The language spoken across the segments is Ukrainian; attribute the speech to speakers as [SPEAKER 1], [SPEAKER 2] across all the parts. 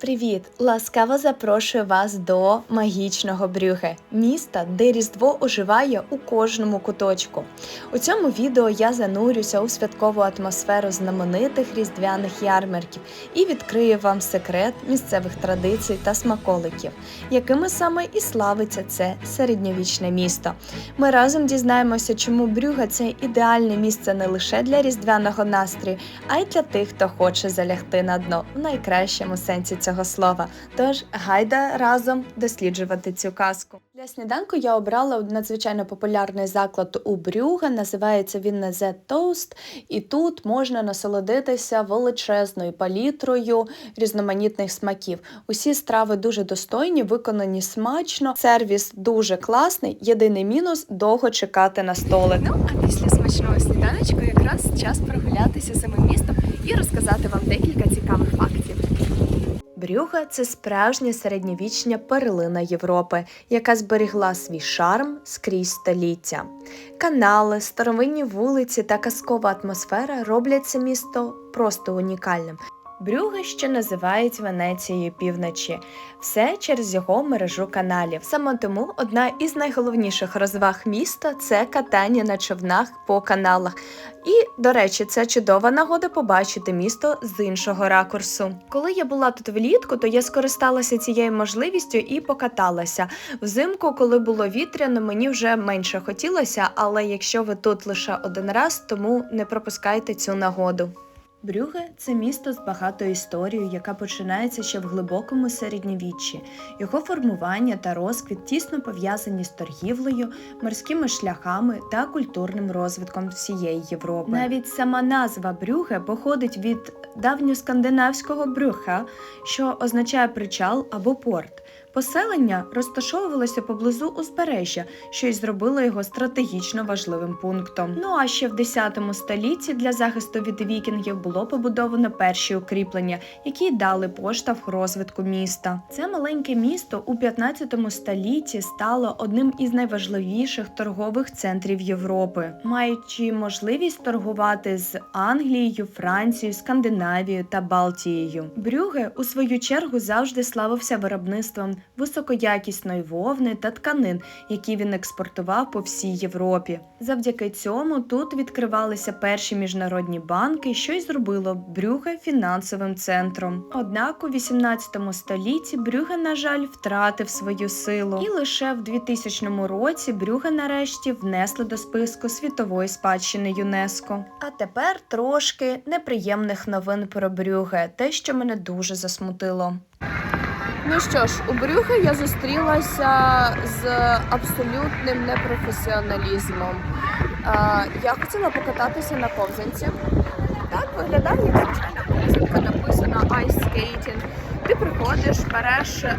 [SPEAKER 1] Привіт! Ласкаво запрошую вас до магічного Брюге, міста, де Різдво оживає у кожному куточку. У цьому відео я занурюся у святкову атмосферу знаменитих різдвяних ярмарків і відкрию вам секрет місцевих традицій та смаколиків, якими саме і славиться це середньовічне місто. Ми разом дізнаємося, чому Брюга це ідеальне місце не лише для різдвяного настрою, а й для тих, хто хоче залягти на дно в найкращому сенсі цього слова. Тож гайда разом досліджувати цю казку. Для сніданку я обрала надзвичайно популярний заклад у Брюге. Називається він The Toast, і тут можна насолодитися величезною палітрою різноманітних смаків. Усі страви дуже достойні, виконані смачно. Сервіс дуже класний. Єдиний мінус довго чекати на столик.
[SPEAKER 2] Ну а після смачного сніданочку якраз час прогулятися самим містом і розказати вам декілька цікавих фактів.
[SPEAKER 1] Брюга це справжня середньовічня перлина Європи, яка зберігла свій шарм скрізь століття. Канали, старовинні вулиці та казкова атмосфера роблять це місто просто унікальним. Брюге ще називають Венецією півночі, все через його мережу каналів. Саме тому одна із найголовніших розваг міста це катання на човнах по каналах. І, до речі, це чудова нагода побачити місто з іншого ракурсу. Коли я була тут влітку, то я скористалася цією можливістю і покаталася. Взимку, коли було вітряно, мені вже менше хотілося, але якщо ви тут лише один раз, тому не пропускайте цю нагоду. Брюге це місто з багатою історією, яка починається ще в глибокому середньовіччі. Його формування та розквіт тісно пов'язані з торгівлею, морськими шляхами та культурним розвитком всієї Європи. Навіть сама назва Брюге походить від давньоскандинавського брюха, що означає причал або порт. Поселення розташовувалося поблизу узбережжя, що й зробило його стратегічно важливим пунктом. Ну а ще в 10 столітті для захисту від вікінгів було побудовано перші укріплення, які дали поштовх розвитку міста. Це маленьке місто у 15 столітті стало одним із найважливіших торгових центрів Європи, маючи можливість торгувати з Англією, Францією, Скандинавією та Балтією. Брюге у свою чергу завжди славився виробництвом високоякісної вовни та тканин, які він експортував по всій Європі. Завдяки цьому тут відкривалися перші міжнародні банки, що й зробило Брюге фінансовим центром. Однак у 18 столітті Брюге, на жаль, втратив свою силу, і лише в 2000 році Брюге нарешті внесли до списку світової спадщини ЮНЕСКО. А тепер трошки неприємних новин про Брюге, те, що мене дуже засмутило.
[SPEAKER 2] Ну що ж, у Брюхе я зустрілася з абсолютним непрофесіоналізмом. Я хотіла покататися на ковзанці. Так виглядає як звичайна ковзанка, написано Ice Skating. Береш е,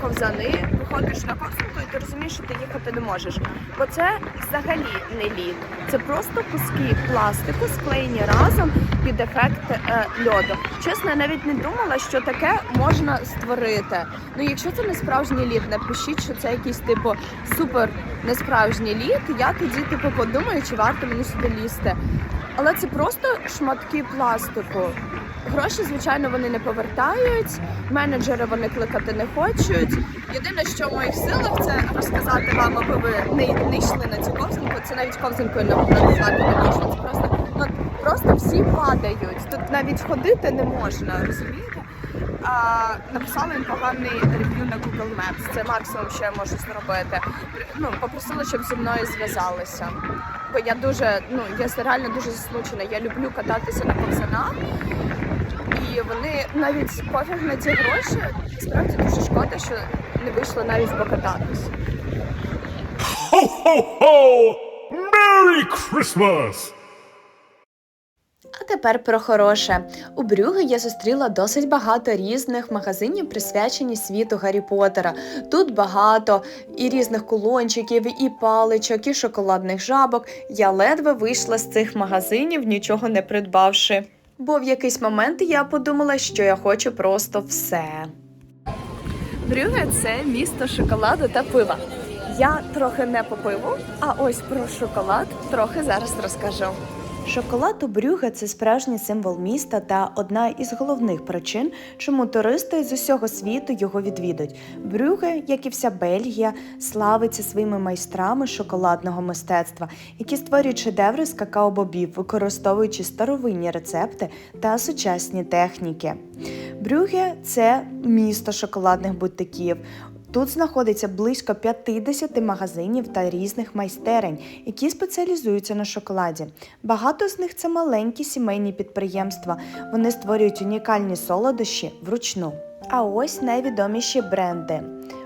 [SPEAKER 2] ковзани, виходиш на ковзанку і ти розумієш, що ти їхати не можеш. Бо це взагалі не лід. Це просто куски пластику склеєні разом під ефект е, льоду. Чесно, я навіть не думала, що таке можна створити. Ну, якщо це не справжній лід, напишіть, що це якийсь типу супер несправжній лід. Я тоді типу подумаю, чи варто мені сюди лізти. Але це просто шматки пластику. Гроші, звичайно, вони не повертають. Менеджери вони кликати не хочуть. Єдине, що в моїх силах, це розказати вам, аби ви не, не йшли на цю ковзанку. Це навіть ковзанкою не назвати не можна. Це просто ну просто всі падають. Тут навіть ходити не можна, розумієте? А, написала їм поганий рев'ю на Google Maps. Це максимум, що я можу зробити. Ну, попросила, щоб зі мною зв'язалися. Бо я дуже, ну я реально дуже засмучена. Я люблю кататися на ковзанах. І вони навіть пофіг на ці гроші. Справді дуже шкода, що не вийшло навіть покататись.
[SPEAKER 3] Merry Christmas!
[SPEAKER 1] А тепер про хороше. У Брюге я зустріла досить багато різних магазинів, присвячені світу Гаррі Поттера. Тут багато і різних кулончиків, і паличок, і шоколадних жабок. Я ледве вийшла з цих магазинів, нічого не придбавши. Бо в якийсь момент я подумала, що я хочу просто все.
[SPEAKER 2] Брюге це місто шоколаду та пива. Я трохи не по пиву, а ось про шоколад трохи зараз розкажу.
[SPEAKER 1] Шоколад у Брюге – це справжній символ міста та одна із головних причин, чому туристи з усього світу його відвідують. Брюге, як і вся Бельгія, славиться своїми майстрами шоколадного мистецтва, які створюють шедеври з какао-бобів, використовуючи старовинні рецепти та сучасні техніки. Брюге – це місто шоколадних бутиків. Тут знаходиться близько 50 магазинів та різних майстерень, які спеціалізуються на шоколаді. Багато з них це маленькі сімейні підприємства. Вони створюють унікальні солодощі вручну. А ось найвідоміші бренди.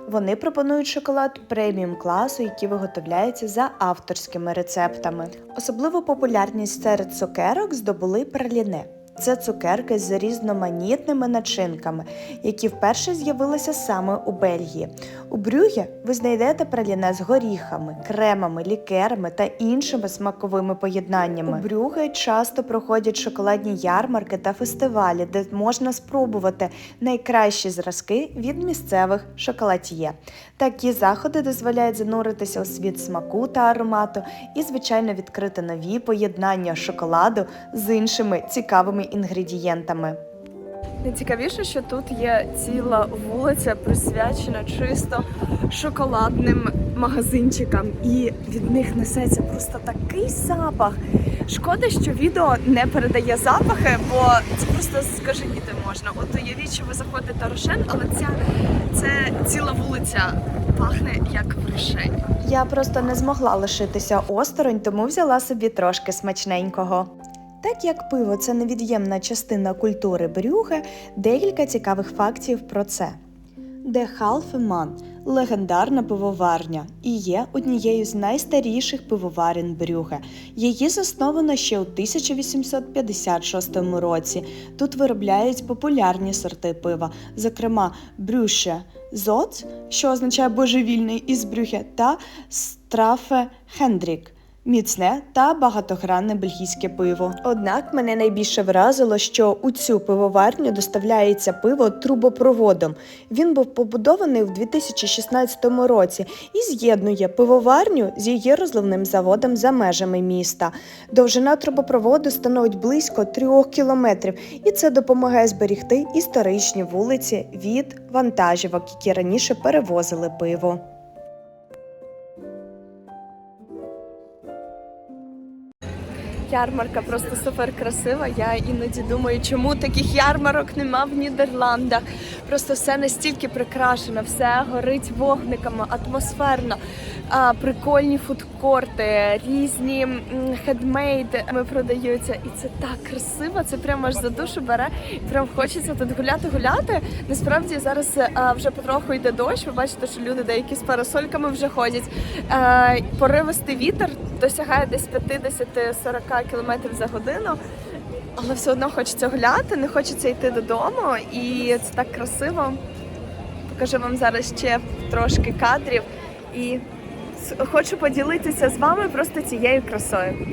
[SPEAKER 1] Вони пропонують шоколад преміум класу, який виготовляється за авторськими рецептами. Особливу популярність серед цукерок здобули праліне. Це цукерки з різноманітними начинками, які вперше з'явилися саме у Бельгії. У Брюге ви знайдете праліне з горіхами, кремами, лікерами та іншими смаковими поєднаннями. У Брюге часто проходять шоколадні ярмарки та фестивалі, де можна спробувати найкращі зразки від місцевих шоколад'є. Такі заходи дозволяють зануритися у світ смаку та аромату і, звичайно, відкрити нові поєднання шоколаду з іншими цікавими інгредієнтами.
[SPEAKER 2] Найцікавіше, що тут є ціла вулиця присвячена чисто шоколадним магазинчикам, і від них несеться просто такий запах. Шкода, що відео не передає запахи, бо це просто скаженіти можна. От уявіть, що ви заходите Рошен, але ця це ціла вулиця пахне як в Рошені.
[SPEAKER 1] Я просто не змогла лишитися осторонь, тому взяла собі трошки смачненького. Так як пиво це невід'ємна частина культури Брюге, декілька цікавих фактів про це. Де Халфеман легендарна пивоварня і є однією з найстаріших пивоварень Брюге. Її засновано ще у 1856 році. Тут виробляють популярні сорти пива, зокрема Брюше Зоц, що означає божевільний із Брюге, та Страфе Хендрік міцне та багатогранне бельгійське пиво. Однак мене найбільше вразило, що у цю пивоварню доставляється пиво трубопроводом. Він був побудований в 2016 році і з'єднує пивоварню з її розливним заводом за межами міста. Довжина трубопроводу становить близько трьох кілометрів, і це допомагає зберігти історичні вулиці від вантажівок, які раніше перевозили пиво.
[SPEAKER 2] Ярмарка просто супер красива. Я іноді думаю, чому таких ярмарок нема в Нідерландах. Просто все настільки прикрашено, все горить вогниками, атмосферно, прикольні фудкорти, різні м, хедмейди продаються. І це так красиво, це прямо аж за душу бере. І прям хочеться тут гуляти, гуляти. Насправді зараз вже потроху йде дощ. Ви бачите, що люди деякі з парасольками вже ходять. Е, поривистий вітер досягає десь 50-40 км за годину. Але все одно хочеться гуляти, не хочеться йти додому, і це так красиво. Покажу вам зараз ще трошки кадрів і хочу поділитися з вами просто цією красою.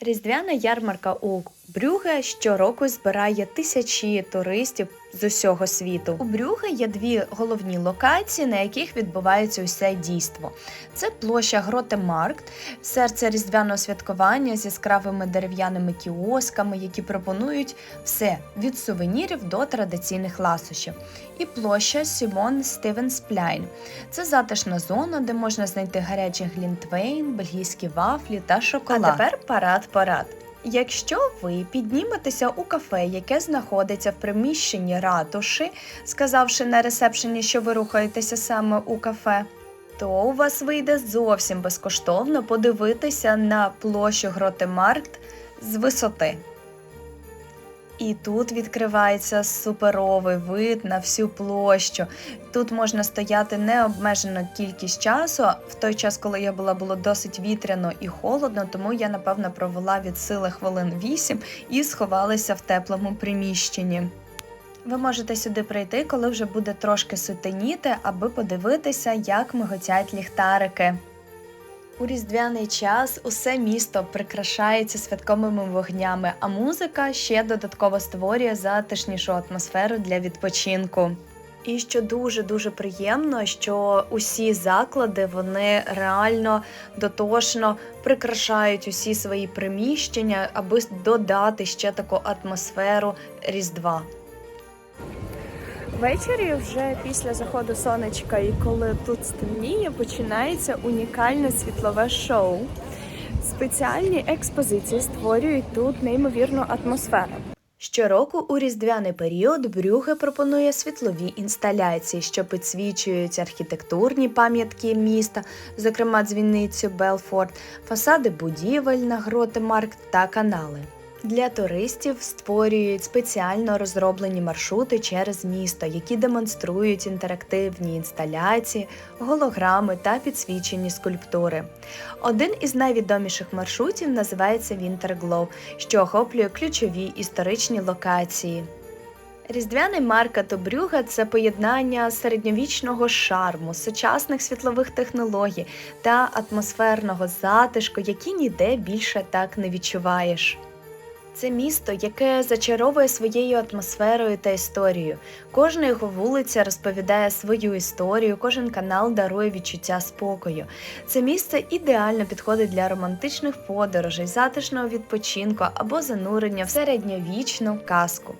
[SPEAKER 1] Різдвяна ярмарка у Брюге щороку збирає тисячі туристів з усього світу. У Брюге є дві головні локації, на яких відбувається усе дійство. Це площа Гротемаркт, серце різдвяного святкування з яскравими дерев'яними кіосками, які пропонують все від сувенірів до традиційних ласощів. І площа Сімон Стивенспляйн. Це затишна зона, де можна знайти гарячий глінтвейн, бельгійські вафлі та шоколад. А тепер парад-парад. Якщо ви підніметеся у кафе, яке знаходиться в приміщенні ратуші, сказавши на ресепшені, що ви рухаєтеся саме у кафе, то у вас вийде зовсім безкоштовно подивитися на площу Гротемаркт з висоти. І тут відкривається суперовий вид на всю площу. Тут можна стояти необмежену кількість часу. В той час, коли я була, було досить вітряно і холодно, тому я напевно провела від сили хвилин 8 і сховалася в теплому приміщенні. Ви можете сюди прийти, коли вже буде трошки сутеніти, аби подивитися, як миготять ліхтарики. У різдвяний час усе місто прикрашається святковими вогнями, а музика ще додатково створює затишнішу атмосферу для відпочинку. І що дуже дуже приємно, що усі заклади вони реально дотошно прикрашають усі свої приміщення, аби додати ще таку атмосферу Різдва.
[SPEAKER 2] Ввечері, вже після заходу сонечка, і коли тут стемніє, починається унікальне світлове шоу. Спеціальні експозиції створюють тут неймовірну атмосферу.
[SPEAKER 1] Щороку у різдвяний період Брюге пропонує світлові інсталяції, що підсвічують архітектурні пам'ятки міста, зокрема дзвіницю Белфорд, фасади будівель на гроти Марк та канали. Для туристів створюють спеціально розроблені маршрути через місто, які демонструють інтерактивні інсталяції, голограми та підсвічені скульптури. Один із найвідоміших маршрутів називається Winterglow, що охоплює ключові історичні локації. Різдвяний маркет у Брюга – це поєднання середньовічного шарму, сучасних світлових технологій та атмосферного затишку, які ніде більше так не відчуваєш. Це місто, яке зачаровує своєю атмосферою та історією. Кожна його вулиця розповідає свою історію, кожен канал дарує відчуття спокою. Це місце ідеально підходить для романтичних подорожей, затишного відпочинку або занурення в середньовічну казку.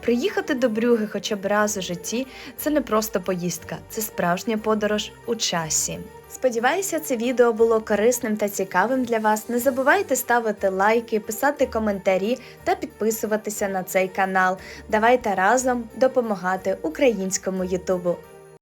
[SPEAKER 1] Приїхати до Брюги хоча б раз у житті це не просто поїздка, це справжня подорож у часі. Сподіваюся, це відео було корисним та цікавим для вас. Не забувайте ставити лайки, писати коментарі та підписуватися на цей канал. Давайте разом допомагати українському Ютубу.